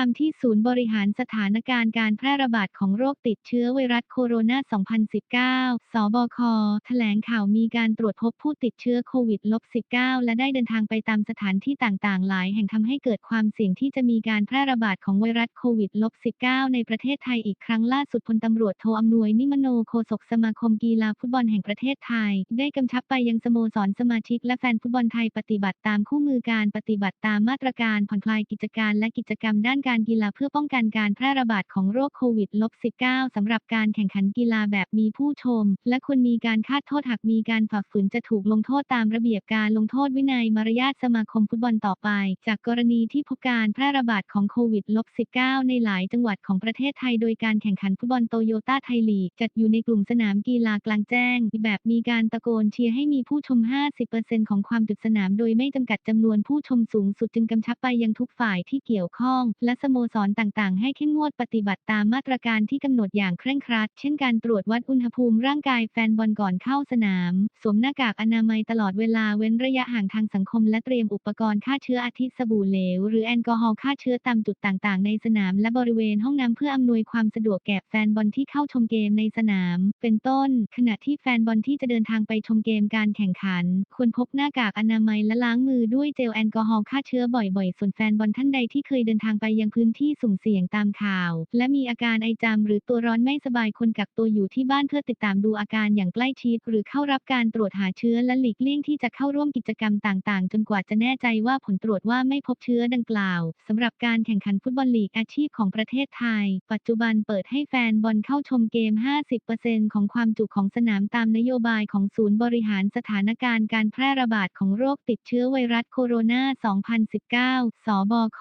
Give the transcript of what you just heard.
ตามที่ศูนย์บริหารสถานการณ์การแพร่ระบาดของโรคติดเชื้อไวรัสโคโรนา 2019 สบค แถลงข่าวมีการตรวจพบผู้ติดเชื้อโควิด -19 และได้เดินทางไปตามสถานที่ต่างๆ หลายแห่งทำให้เกิดความเสี่ยงที่จะมีการแพร่ระบาดของไวรัสโควิด -19 ในประเทศไทยอีกครั้งล่าสุดพลตำรวจโทอำนวยนิมโนโฆษกสมาคมกีฬาฟุตบอลแห่งประเทศไทย ได้กำชับไปยังสโมสรสมาชิกและแฟนฟุตบอลไทยปฏิบัติตามคู่มือการปฏิบัติตามมาตรการผ่อนคลายกิจการและกิจกรรมด้านการกีฬาเพื่อป้องกันการแพร่ระบาดของโรคโควิด -19 สำหรับการแข่งขันกีฬาแบบมีผู้ชม และควรมีการคาดโทษหากมีการฝ่าฝืนจะถูกลงโทษตามระเบียบการลงโทษวินัยมารยาทสมาคมฟุตบอลต่อไป จากกรณีที่พบการแพร่ระบาดของโควิด -19 ในหลายจังหวัดของประเทศไทยโดยการแข่งขันฟุตบอลโตโยต้าไทยลีกจัดอยู่ในกลุ่มสนามกีฬากลางแจ้ง แบบมีการตะโกนเชียร์ให้มีผู้ชม 50%ของความจุดสนาม โดยไม่จำกัดจำนวนผู้ชมสูงสุดจึงกำชับไปยังทุกฝ่ายที่เกี่ยวข้อง และสโมสรต่างๆ ให้เข้มงวดปฏิบัติตามมาตรการที่กำหนดอย่างเคร่งครัด เช่นการตรวจวัดอุณหภูมิร่างกายแฟนบอลก่อนเข้าสนาม สวมหน้ากากอนามัยตลอดเวลาเว้นระยะห่างทางสังคม และเตรียมอุปกรณ์ฆ่าเชื้ออาทิสบู่เหลว หรือแอลกอฮอล์ฆ่าเชื้อตามจุดต่างๆ ในสนาม และบริเวณห้องน้ำเพื่ออำนวยความสะดวกแก่แฟนบอลที่เข้าชมเกมในสนาม เป็นต้น ขณะที่แฟนบอลที่จะเดินทางไปชมเกมการแข่งขัน ควรพกหน้ากากอนามัยและล้างมือด้วยเจลแอลกอฮอล์ฆ่าเชื้อบ่อยๆ ส่วนแฟนบอลท่านใดที่เคยเดินทางไปยังพื้นที่สุ่มเสี่ยงตามข่าว และมีอาการไอจามหรือตัวร้อนไม่สบายควรกักตัวอยู่ที่บ้านเพื่อติดตามดูอาการอย่างใกล้ชิด หรือเข้ารับการตรวจหาเชื้อและหลีกเลี่ยงที่จะเข้าร่วมกิจกรรมต่าง ๆ จนกว่าจะแน่ใจว่าผลตรวจว่าไม่พบเชื้อดังกล่าวสำหรับการแข่งขันฟุตบอลลีกอาชีพของประเทศไทย ปัจจุบันเปิดให้แฟนบอลเข้าชมเกม 50%ของความจุของสนามตามนโยบายของศูนย์บริหารสถานการณ์การแพร่ระบาดของโรคติดเชื้อไวรัสโคโรนา 2019 สบค